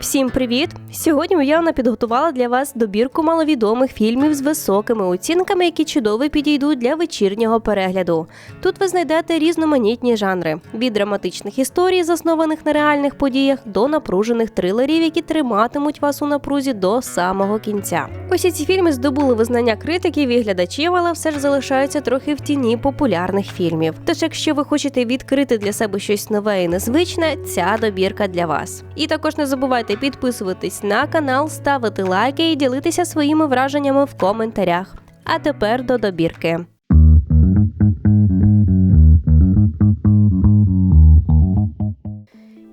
Всім привіт! Сьогодні Уявна підготувала для вас добірку маловідомих фільмів з високими оцінками, які чудово підійдуть для вечірнього перегляду. Тут ви знайдете різноманітні жанри: від драматичних історій, заснованих на реальних подіях, до напружених трилерів, які триматимуть вас у напрузі до самого кінця. Усі ці фільми здобули визнання критиків і глядачів, але все ж залишаються трохи в тіні популярних фільмів. Тож, якщо ви хочете відкрити для себе щось нове і незвичне, ця добірка для вас. І також не забувайте підписуватись на канал, ставити лайки і ділитися своїми враженнями в коментарях. А тепер до добірки.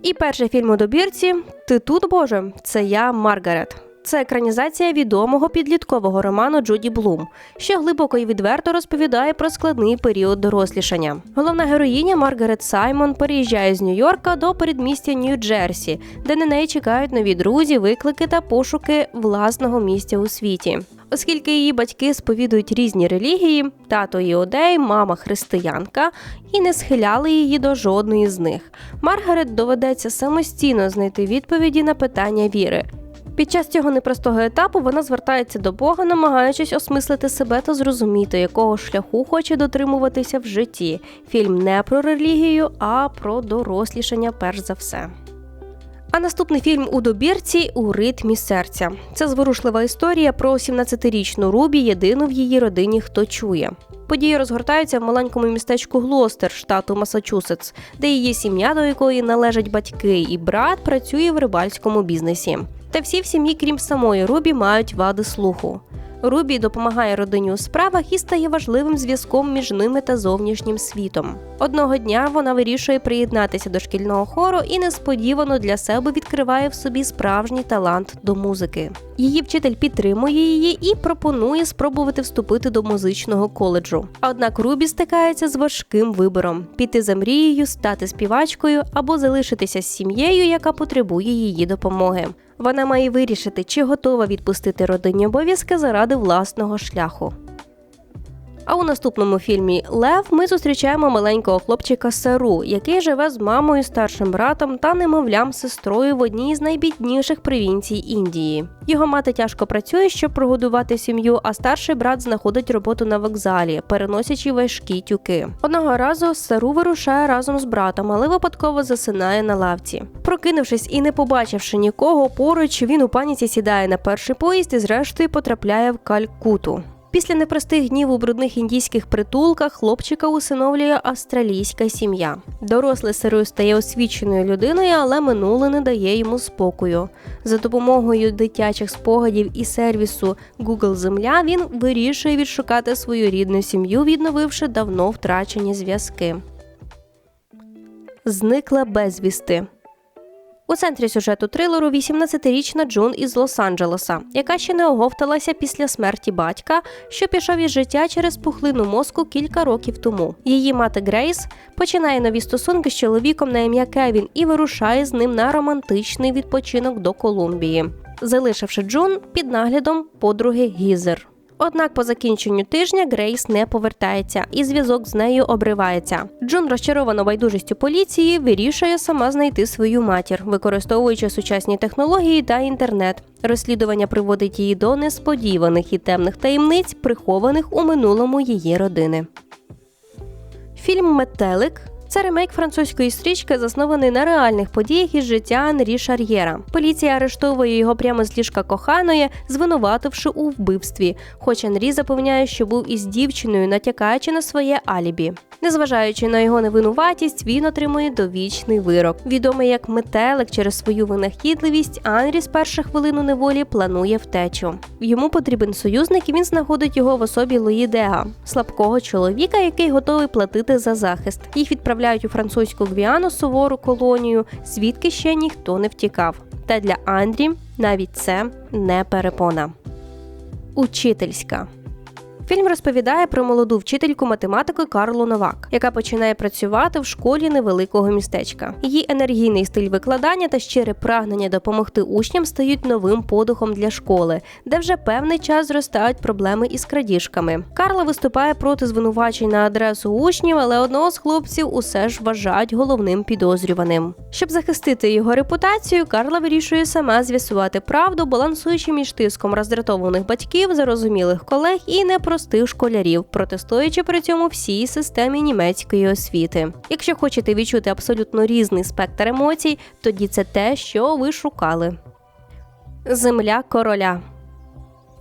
І перший фільм у добірці Ти тут, Боже, це я Маргарет. Це екранізація відомого підліткового роману Джуді Блум, що глибоко і відверто розповідає про складний період дорослішання. Головна героїня Маргарет Саймон переїжджає з Нью-Йорка до передмістя Нью-Джерсі, де на неї чекають нові друзі, виклики та пошуки власного місця у світі. Оскільки її батьки сповідують різні релігії, тато іудей, мама християнка, і не схиляли її до жодної з них. Маргарет доведеться самостійно знайти відповіді на питання віри. Під час цього непростого етапу вона звертається до Бога, намагаючись осмислити себе та зрозуміти, якого шляху хоче дотримуватися в житті. Фільм не про релігію, а про дорослішання, перш за все. А наступний фільм у добірці у ритмі серця. Це зворушлива історія про 17-річну Рубі, єдину в її родині, хто чує. Події розгортаються в маленькому містечку Глостер, штату Масачусетс, де її сім'я, до якої належать батьки і брат, працює в рибальському бізнесі. Та всі в сім'ї, крім самої Рубі, мають вади слуху. Рубі допомагає родині у справах і стає важливим зв'язком між ними та зовнішнім світом. Одного дня вона вирішує приєднатися до шкільного хору і несподівано для себе відкриває в собі справжній талант до музики. Її вчитель підтримує її і пропонує спробувати вступити до музичного коледжу. Однак Рубі стикається з важким вибором: піти за мрією, стати співачкою або залишитися з сім'єю, яка потребує її допомоги. Вона має вирішити, чи готова відпустити родинні обов'язки заради власного шляху. А у наступному фільмі Лев ми зустрічаємо маленького хлопчика Сару, який живе з мамою, старшим братом та немовлям сестрою в одній з найбідніших провінцій Індії. Його мати тяжко працює, щоб прогодувати сім'ю, а старший брат знаходить роботу на вокзалі, переносячи важкі тюки. Одного разу Сару вирушає разом з братом, але випадково засинає на лавці. Прокинувшись і не побачивши нікого поруч, він у паніці сідає на перший поїзд і зрештою потрапляє в Калькуту. Після непростих днів у брудних індійських притулках хлопчика усиновлює австралійська сім'я. Дорослий Сирою стає освіченою людиною, але минуле не дає йому спокою. За допомогою дитячих спогадів і сервісу Google Земля він вирішує відшукати свою рідну сім'ю, відновивши давно втрачені зв'язки. Зникла безвісти. У центрі сюжету трилеру 18-річна Джун із Лос-Анджелеса, яка ще не оговталася після смерті батька, що пішов із життя через пухлину мозку кілька років тому. Її мати Грейс починає нові стосунки з чоловіком на ім'я Кевін і вирушає з ним на романтичний відпочинок до Колумбії, залишивши Джун під наглядом подруги Гізер. Однак по закінченню тижня Грейс не повертається, і зв'язок з нею обривається. Джун, розчарована байдужістю поліції, вирішує сама знайти свою матір, використовуючи сучасні технології та інтернет. Розслідування приводить її до несподіваних і темних таємниць, прихованих у минулому її родини. Фільм Метелик це ремейк французької стрічки, заснований на реальних подіях із життя Анрі Шар'єра. Поліція арештовує його прямо з ліжка коханої, звинувативши у вбивстві. Хоч Анрі запевняє, що був із дівчиною, натякаючи на своє алібі. Незважаючи на його невинуватість, він отримує довічний вирок. Відомий як метелик через свою винахідливість, Анрі з перших хвилин у неволі планує втечу. Йому потрібен союзник, і він знаходить його в особі Луї Дега, слабкого чоловіка, який готовий платити за захист. Їх відправляють у французьку гвіану сувору колонію, звідки ще ніхто не втікав. Та для Андрі навіть це не перепона. Учительська. Фільм розповідає про молоду вчительку математики Карлу Новак, яка починає працювати в школі невеликого містечка. Її енергійний стиль викладання та щире прагнення допомогти учням стають новим подухом для школи, де вже певний час зростають проблеми із крадіжками. Карла виступає проти звинувачень на адресу учнів, але одного з хлопців усе ж вважають головним підозрюваним. Щоб захистити його репутацію, Карла вирішує сама з'ясувати правду, балансуючи між тиском роздратованих батьків, зарозумілих колег і непростих школярів, протестуючи при цьому всій системі німецької освіти. Якщо хочете відчути абсолютно різний спектр емоцій, тоді це те, що ви шукали. Земля короля.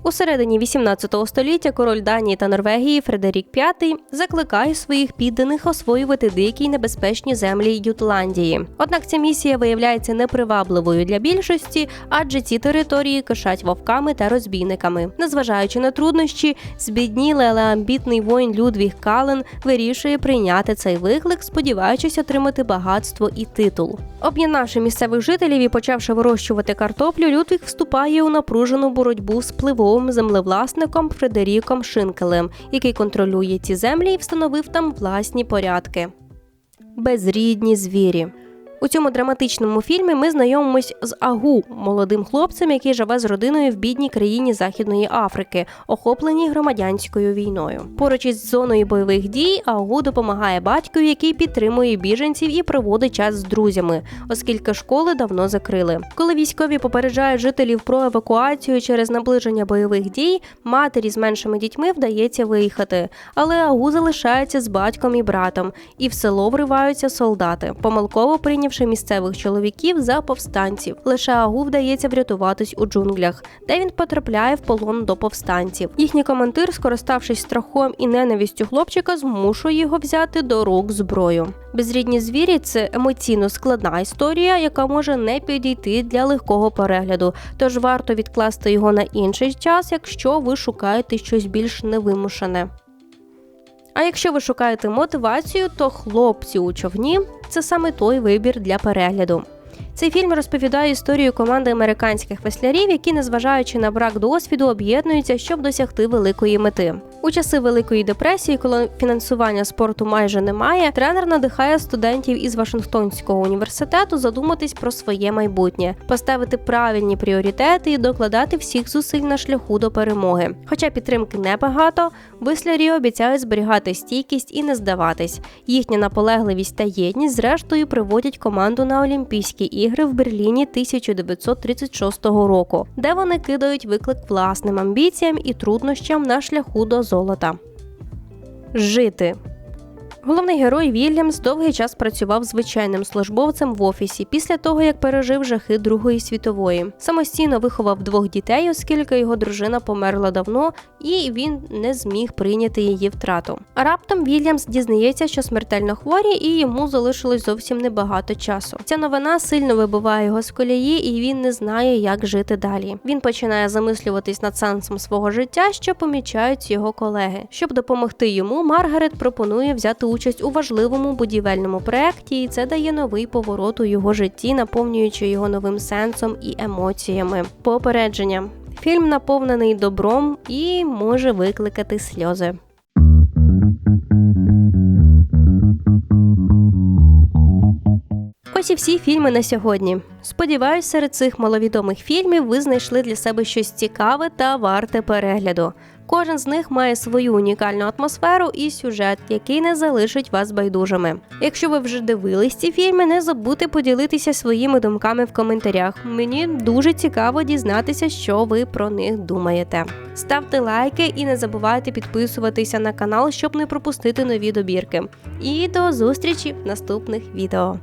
У середині 18 століття король Данії та Норвегії Фредерік V закликає своїх підданих освоювати дикі й небезпечні землі Ютландії. Однак ця місія виявляється непривабливою для більшості, адже ці території кишать вовками та розбійниками. Незважаючи на труднощі, збіднілий, але амбітний воїн Людвіг Кален вирішує прийняти цей виклик, сподіваючись отримати багатство і титул. Об'єднавши місцевих жителів і почавши вирощувати картоплю, Людвіг вступає у напружену боротьбу з впливовим землевласником Фредеріком Шинкелем, який контролює ці землі і встановив там власні порядки. Безрідні звірі. У цьому драматичному фільмі ми знайомимось з Агу, молодим хлопцем, який живе з родиною в бідній країні Західної Африки, охопленій громадянською війною. Поруч із зоною бойових дій Агу допомагає батькові, який підтримує біженців і проводить час з друзями, оскільки школи давно закрили. Коли військові попереджають жителів про евакуацію через наближення бойових дій, матері з меншими дітьми вдається виїхати, але Агу залишається з батьком і братом, і в село вриваються солдати, помилково прийнявши місцевих чоловіків за повстанців. Лише Агу вдається врятуватись у джунглях, де він потрапляє в полон до повстанців. Їхній командир, скориставшись страхом і ненавістю хлопчика, змушує його взяти до рук зброю. Безрідні звірі це емоційно складна історія, яка може не підійти для легкого перегляду. Тож варто відкласти його на інший час, якщо ви шукаєте щось більш невимушене. А якщо ви шукаєте мотивацію, то хлопці у човні це саме той вибір для перегляду. Цей фільм розповідає історію команди американських веслярів, які, незважаючи на брак досвіду, об'єднуються, щоб досягти великої мети. У часи Великої депресії, коли фінансування спорту майже немає, тренер надихає студентів із Вашингтонського університету задуматись про своє майбутнє, поставити правильні пріоритети і докладати всіх зусиль на шляху до перемоги. Хоча підтримки небагато, веслярі обіцяють зберігати стійкість і не здаватись. Їхня наполегливість та єдність, зрештою, приводять команду на Олімпійські ігри в Берліні 1936 року, де вони кидають виклик власним амбіціям і труднощам на шляху до золота. Жити. Головний герой Вільямс довгий час працював звичайним службовцем в офісі після того, як пережив жахи Другої світової. Самостійно виховав двох дітей, оскільки його дружина померла давно, і він не зміг прийняти її втрату. Раптом Вільямс дізнається, що смертельно хворі, і йому залишилось зовсім небагато часу. Ця новина сильно вибиває його з колії, і він не знає, як жити далі. Він починає замислюватись над сенсом свого життя, що помічають його колеги. Щоб допомогти йому, Маргарет пропонує взяти участь у важливому будівельному проєкті, і це дає новий поворот у його житті, наповнюючи його новим сенсом і емоціями. Попередження. Фільм наповнений добром і може викликати сльози. Ось і всі фільми на сьогодні. Сподіваюсь, серед цих маловідомих фільмів ви знайшли для себе щось цікаве та варте перегляду. Кожен з них має свою унікальну атмосферу і сюжет, який не залишить вас байдужими. Якщо ви вже дивились ці фільми, не забудьте поділитися своїми думками в коментарях. Мені дуже цікаво дізнатися, що ви про них думаєте. Ставте лайки і не забувайте підписуватися на канал, щоб не пропустити нові добірки. І до зустрічі в наступних відео.